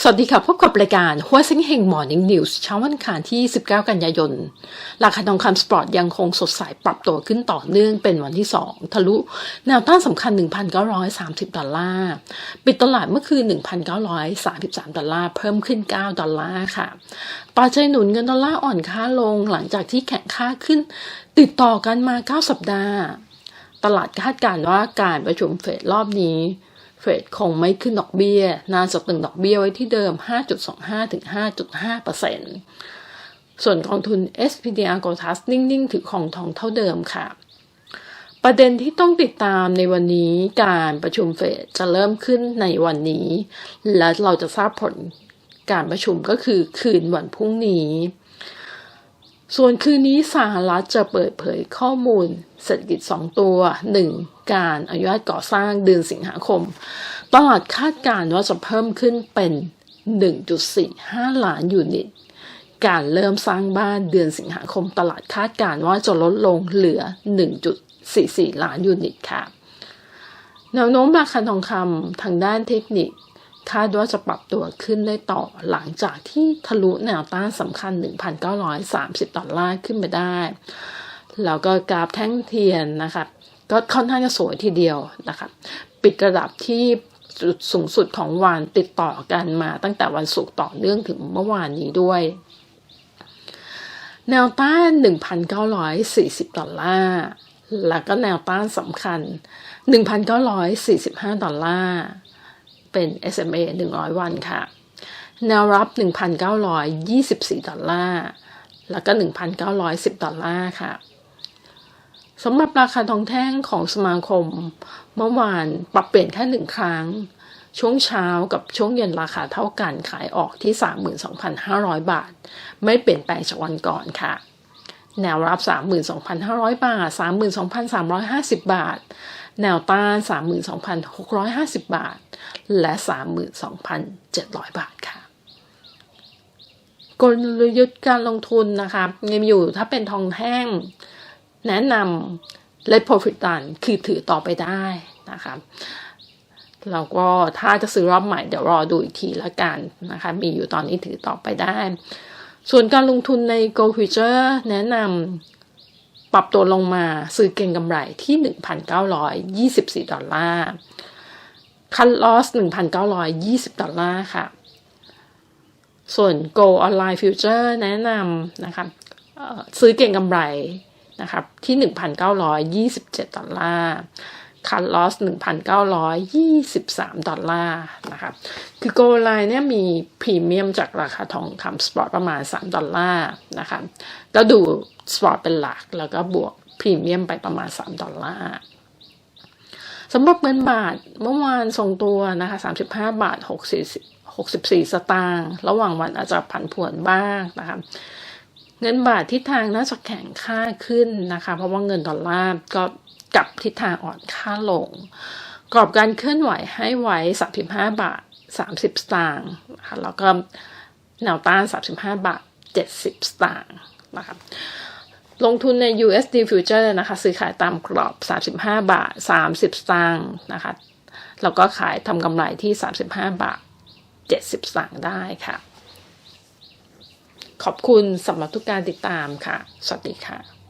สวัสดีค่ะ พบกับรายการหัวเซ็งเฮงมอร์นิ่งนิวส์เช้าวันคารที่ 19 กันยายน ราคาทองคำสปอร์ตยังคงสดใสปรับตัวขึ้นต่อเนื่องเป็นวันที่ 2 ทะลุ แนวต้านสำคัญ 1,930 ดอลลาร์ ปิดตลาดเมื่อคืน 1,933 ดอลลาร์ เพิ่มขึ้น 9 ดอลลาร์ค่ะ ปัจจัยหนุนเงินดอลลาร์อ่อนค่าลงหลังจากที่แข็งค่าขึ้น ติดต่อกันมา 9 สัปดาห์ ตลาดคาดการณ์ว่าการประชุมเฟดรอบนี้ เฟดคงไม่ขึ้นดอกเบี้ยน่าจะตึงดอกเบี้ยไว้ที่เดิม 5.25 ถึง 5.5เปอร์เซ็นต์ส่วนกองทุน SPDR g o t a s นิ่ง ๆ ถือของทองเท่าเดิมค่ะ ประเด็นที่ต้องติดตามในวันนี้การประชุมเฟดจะเริ่มขึ้นในวันนี้ และเราจะทราบผลการประชุมก็คือคืนวันพรุ่งนี้ ส่วนคืนนี้สหรัฐจะเปิดเผยข้อมูลเศรษฐกิจ 2 ตัว 1. การอนุญาตก่อสร้างเดือนสิงหาคม ตลาดคาดการณ์ว่าจะเพิ่มขึ้นเป็น 1.45 ล้านยูนิต การเริ่มสร้างบ้านเดือนสิงหาคม ตลาดคาดการณ์ว่าจะลดลงเหลือ 1.44 ล้านยูนิตค่ะแนวโน้มราคาทองคำทางด้านเทคนิค คาดว่าจะปรับตัวขึ้นได้ต่อหลังจากที่ทะลุแนวต้านสำคัญ 1,930 ดอลลาร์ขึ้นไปได้ แล้วก็กราฟแท่งเทียนนะคะก็ค่อนข้างจะสวยทีเดียวนะคะปิดระดับที่จุดสูงสุดของวันติดต่อกันมาตั้งแต่วันศุกร์ต่อเนื่องถึงเมื่อวานนี้ด้วย แนวต้าน 1,940 ดอลลาร์ แล้วก็แนวต้านสำคัญ 1,945 ดอลลาร์ เป็น SMA 100 วันค่ะ แนวรับ 1,924 ดอลลาร์ แล้วก็ 1,910 ดอลลาร์ค่ะสำหรับราคาทองแท่งของสมาคม เมื่อวานปรับเปลี่ยนแค่หนึ่งครั้ง ช่วงเช้ากับช่วงเย็นราคาเท่ากันขายออกที่ 32,500 บาท ไม่เปลี่ยนแปลงจากวันก่อนค่ะ แนวรับ 32,500 บาท 32,350 บาท แนวต้าน 32,650 บาท และ 32,700 บาทค่ะ กลยุทธ์การลงทุนนะคะยังอยู่ถ้าเป็นทองแท่ง แนะนำ let profit run คือถือต่อไปได้นะคะแล้วก็ถ้าจะซื้อรอบใหม่เดี๋ยวรอดูอีกทีละกันนะคะ มีอยู่ตอนนี้ถือต่อไปได้ ส่วนการลงทุนใน Go Future แนะนำปรับตัวลงมาซื้อเก็งกำไรที่ 1,924 ดอลลาร์ คันลอส 1,920 ดอลลาร์ค่ะ ส่วน Go Online Future แนะนำนะคะซื้อเก็งกำไรนะครับที่ 1,927 ดอลลาร์คันลอส 1,923 ดอลลาร์นะครับคือโกลไลน์เนี่ยมีพรีเมียมจากราคาทองคำสปอร์ตประมาณ 3 ดอลลาร์นะครับก็ดูสปอร์ตเป็นหลัก แล้วก็บวกพรีเมียมไปประมาณ 3 ดอลลาร์ สำหรับเงินบาทเมื่อวานทรงตัวนะคะ35 บาท64 64 สตางค์ระหว่างวันอาจจะผันผวนบ้างนะคะเงินบาททิศทางน่าจะแข็งค่าขึ้นนะคะ เพราะว่าเงินดอลลาร์ก็กลับทิศทางอ่อนค่าลง กรอบการเคลื่อนไหวให้ไว้ 35 บาท 30 สตางค์นะคะแล้วก็แนวต้าน 35 บาท 70 สตางค์นะคะ ลงทุนใน USD Future นะคะซื้อขายตามกรอบ 35 บาท 30 สตางค์นะคะแล้วก็ขายทำกำไรที่ 35 บาท 70 สตางค์ได้ค่ะ ขอบคุณสำหรับทุกการติดตามค่ะ สวัสดีค่ะ